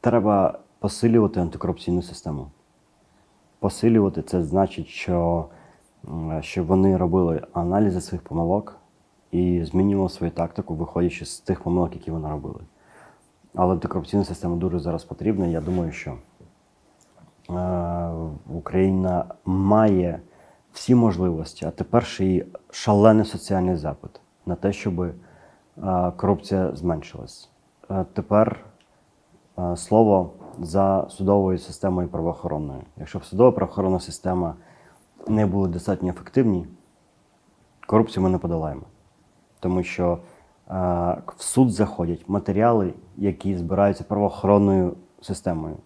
Треба посилювати антикорупційну систему. Посилювати це значить, що щоб вони робили аналізи своїх помилок і змінювали свою тактику, виходячи з тих помилок, які вони робили. Але антикорупційна система дуже зараз потрібна. Я думаю, що е, Україна має всі можливості, а тепер ще й шалений соціальний запит на те, щоб е, корупція зменшилась. Е, Тепер слово за судовою системою правоохоронною. Якщо б судова правоохоронна система не були достатньо ефективні, корупцію ми не подолаємо. Тому що е, в суд заходять матеріали, які збираються правоохоронною системою.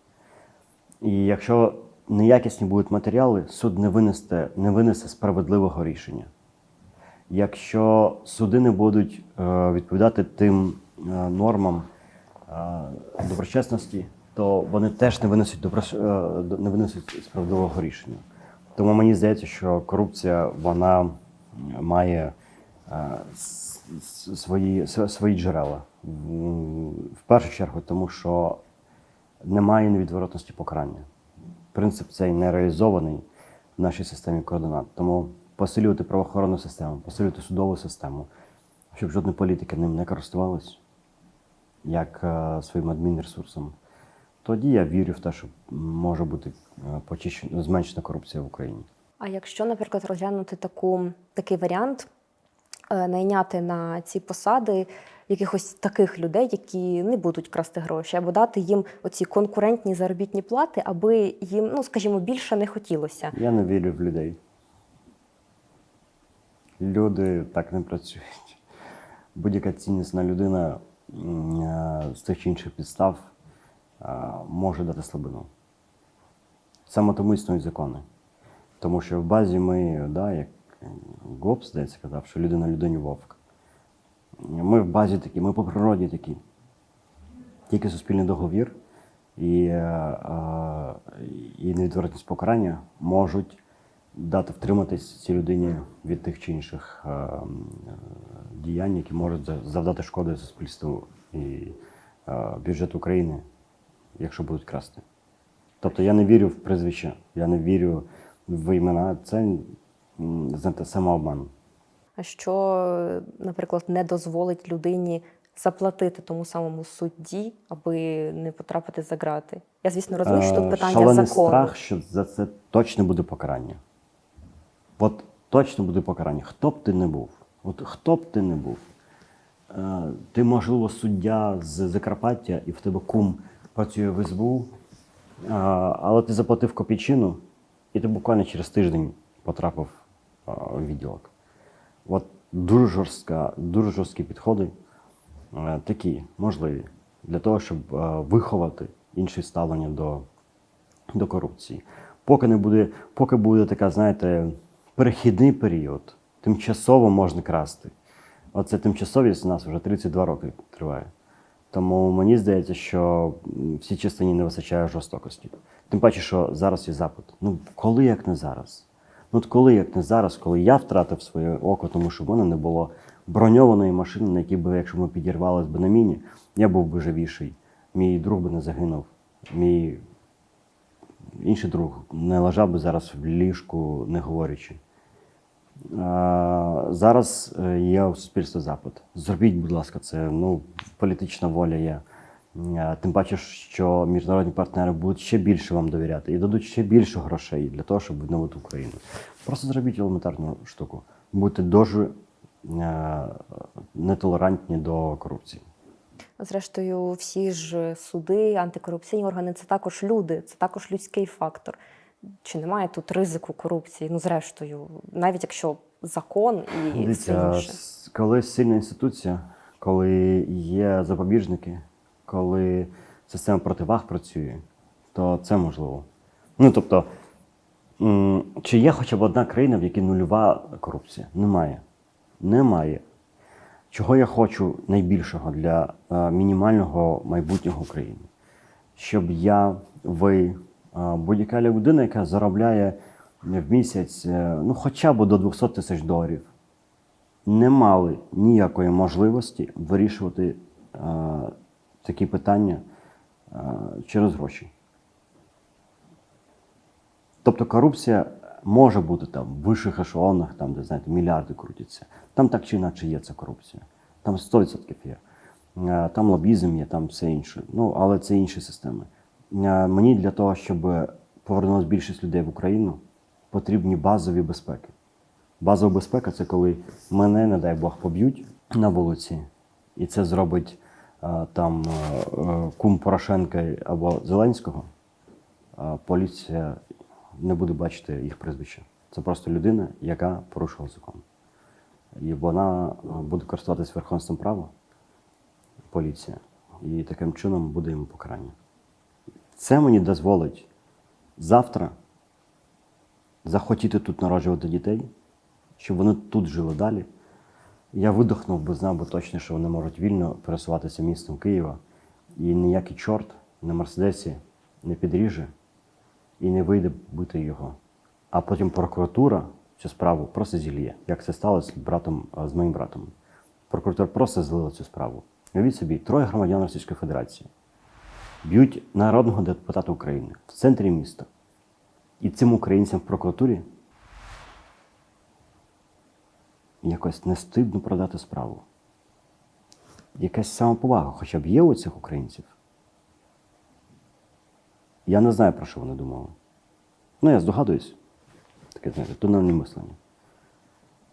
І якщо неякісні будуть матеріали, суд не винесе, не винесе справедливого рішення. Якщо суди не будуть е, відповідати тим е, нормам е, доброчесності, то вони теж не винесуть, добро, е, не винесуть справедливого рішення. Тому мені здається, що корупція вона має е, свої, свої джерела. В- першу чергу, тому що немає невідворотності покарання. Принцип цей не реалізований в нашій системі координат. Тому посилювати правоохоронну систему, посилювати судову систему, щоб жодні політики ним не користувались як е, своїм адмінресурсом. Тоді я вірю в те, що може бути е, почищена, зменшена корупція в Україні. А якщо, наприклад, розглянути таку, такий варіант, е, найняти на ці посади якихось таких людей, які не будуть красти гроші, або дати їм оці конкурентні заробітні плати, аби їм, ну скажімо, більше не хотілося. Я не вірю в людей. Люди так не працюють. Будь-яка ціннісна людина з тих чи інших підстав е, може дати слабину. Саме тому існують закони. Тому що в базі ми, да, як Гоббс, здається, казав, що людина людині вовк. Ми в базі такі, ми по природі такі. Тільки суспільний договір і, е, е, і невідворотність покарання можуть дати втриматись цій людині від тих чи інших е, е, діянь, які можуть завдати шкоди суспільству і е, бюджету України, якщо будуть красти. Тобто я не вірю в прізвище, я не вірю в імена. Це знаєте, самообман. А що, наприклад, не дозволить людині заплатити тому самому судді, аби не потрапити за ґрати? Я, звісно, розумію, що тут Е, питання Шалений закону. страх, що за це точно буде покарання. От точно буде покарання. Хто б ти не був? От хто б ти не був? Е, Ти, можливо, суддя з Закарпаття, і в тебе кум працює в СБУ, е, але ти заплатив копійчину, і ти буквально через тиждень потрапив е, у відділок. От дуже жорстка, дуже жорсткі підходи, е, такі можливі для того, щоб е, виховати інше ставлення до, до корупції. Поки не буде, поки буде така, знаєте, перехідний період, тимчасово можна красти. Оце тимчасовість у нас вже 32 роки триває. Тому мені здається, що м, в цій частині не вистачає жорстокості. Тим паче, що зараз є запит. Ну, коли як не зараз? Ну, от коли як не зараз, коли я втратив своє око, тому що в мене не було броньованої машини, на якій би, якщо ми підірвались би на міні, я був би живіший. Мій друг би не загинув. Мій інший друг не лежав би зараз в ліжку, не говорячи. Зараз е, є у суспільства запит. Зробіть, будь ласка, це ну, політична воля є. Е, Тим паче, що міжнародні партнери будуть ще більше вам довіряти і дадуть ще більше грошей для того, щоб відновити Україну. Просто зробіть елементарну штуку. Будьте дуже е, нетолерантні до корупції. Зрештою, всі ж суди, антикорупційні органи це також люди, це також людський фактор. Чи немає тут ризику корупції? Ну, зрештою, навіть якщо закон і все Дивіться, інше. коли сильна інституція, коли є запобіжники, коли система противаг працює, то це можливо. Ну тобто, чи є хоча б одна країна, в якій нульова корупція? Немає. Немає. Чого я хочу найбільшого для е, мінімального майбутнього України? Щоб я, ви, будь-яка людина, яка заробляє в місяць е, ну, хоча б до 200 тисяч доларів, не мали ніякої можливості вирішувати е, такі питання е, через гроші. Тобто корупція може бути там в вищих ешелонах, там, де знаєте, мільярди крутяться. Там так чи інакше є ця корупція. Там 100% є. Е, Там лобізм є, там все інше. Ну, але це інші системи. Е, Мені для того, щоб повернулася більшість людей в Україну, потрібні базові безпеки. Базова безпека це коли мене, не дай Бог, поб'ють на вулиці, і це зробить е, там е, кум Порошенка або Зеленського. поліція не буде бачити їх прізвище. Це просто людина, яка порушила закон. І вона буде користуватися верховенством права, поліція, і таким чином буде йому покарання. Це мені дозволить завтра захотіти тут народжувати дітей, щоб вони тут жили далі. Я видохнув би, знав би точно, що вони можуть вільно пересуватися містом Києва, і ніякий чорт на Мерседесі не підріже і не вийде бити його. А потім прокуратура цю справу просто зільє, як це сталося з братом з моїм братом. Прокуратура просто злила цю справу. Уявіть собі, троє громадян Російської Федерації б'ють народного депутата України в центрі міста. І цим українцям в прокуратурі якось не стидно продати справу. Якась самоповага хоча б є у цих українців. Я не знаю, про що вони думали. Ну, я здогадуюсь. Таке, знаєте, тунельне мислення.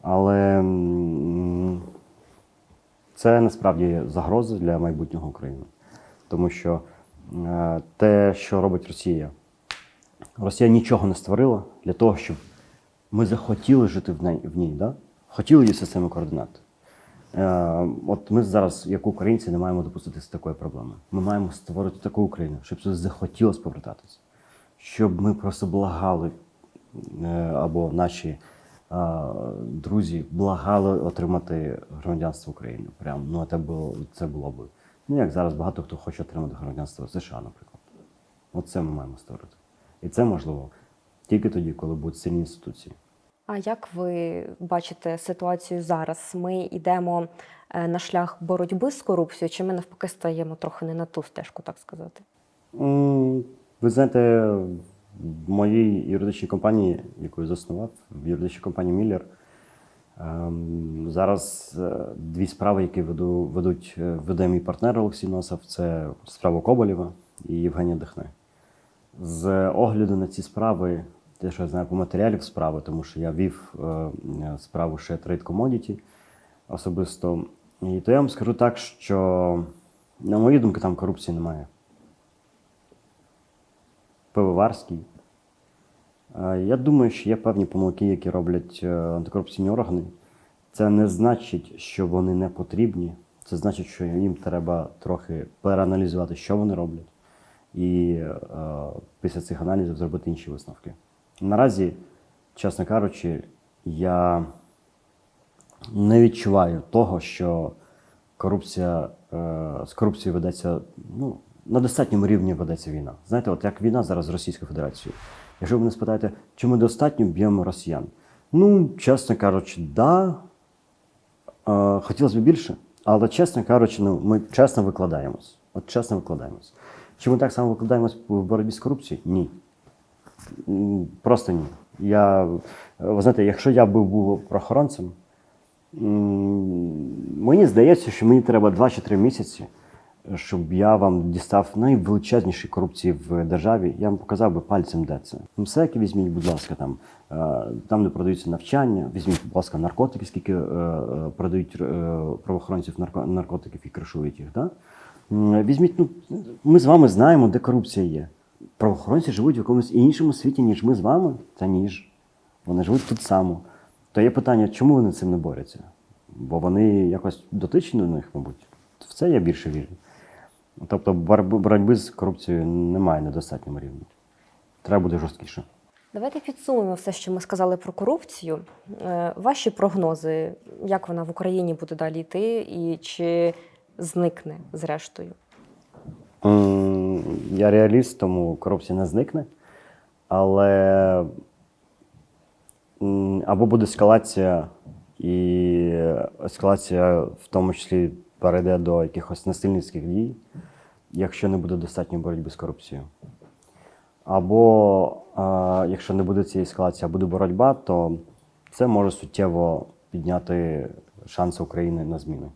Але це насправді загроза для майбутнього України. Тому що те, що робить Росія, Росія нічого не створила для того, щоб ми захотіли жити в ній, да? хотіли її систему координат. Е, от ми зараз, як українці, не маємо допуститися такої проблеми. Ми маємо створити таку Україну, щоб сюди захотілося повертатися, щоб ми просто благали, е, або наші е, друзі благали отримати громадянство України. Прям ну це було це було би. Ну як зараз багато хто хоче отримати громадянство США, наприклад. Оце ми маємо створити. І це можливо тільки тоді, коли будуть сильні інституції. А як ви бачите ситуацію зараз? Ми йдемо е, на шлях боротьби з корупцією, чи ми навпаки стаємо трохи не на ту стежку, так сказати? Ви знаєте, в моїй юридичній компанії, яку я заснував, в юридичній компанії Міллер, зараз е, дві справи, які веду, ведуть, е, веде мій партнер Олексій Носов, це справа Коболєва і Євгенія Дихне. З огляду на ці справи, те, що я знаю по матеріалів справи, тому що я вів е, справу ще Trade Commodity особисто. І то я вам скажу так, що, на мою думку, там корупції немає. Пивоварський. Е, Я думаю, що є певні помилки, які роблять е, антикорупційні органи. Це не значить, що вони не потрібні. Це значить, що їм треба трохи переаналізувати, що вони роблять, і е, після цих аналізів зробити інші висновки. Наразі, чесно кажучи, я не відчуваю того, що корупція, е, з корупцією ведеться ну, на достатньому рівні ведеться війна. Знаєте, от як війна зараз з Російською Федерацією. Якщо ви мене спитаєте, чи ми достатньо б'ємо росіян? Ну, чесно кажучи, да. Хотілося б більше, але чесно кажучи, ну, ми чесно викладаємось. От чесно викладаємось. Чи ми так само викладаємось в боротьбі з корупцією? Ні. Просто ні. Я, ви знаєте, якщо я би був правоохоронцем, м, мені здається, що мені треба 2 чи 3 місяці, щоб я вам дістав найвеличезніші корупції в державі. Я вам показав би пальцем, де це. МСЕКи візьміть, будь ласка, там, е, там, де продаються навчання, візьміть, будь ласка, наркотики, скільки е, продають е, правоохоронців нарко- наркотиків і кришують їх. Да? Візьміть, ну, ми з вами знаємо, де корупція є. Правоохоронці живуть в якомусь іншому світі, ніж ми з вами, та ніж. Вони живуть тут само. То є питання, чому вони цим не борються? Бо вони якось дотичні до них, мабуть. В це я більше вірю. Тобто боротьби, з корупцією немає на достатньому рівні. Треба буде жорсткіше. Давайте підсумуємо все, що ми сказали про корупцію. Е, Ваші прогнози, як вона в Україні буде далі йти, і чи зникне зрештою? Я реаліст, тому корупція не зникне. Але або буде ескалація, і ескалація в тому числі перейде до якихось насильницьких дій, якщо не буде достатньо боротьби з корупцією. Або е, якщо не буде цієї ескалації, а буде боротьба, то це може суттєво підняти шанси України на зміни.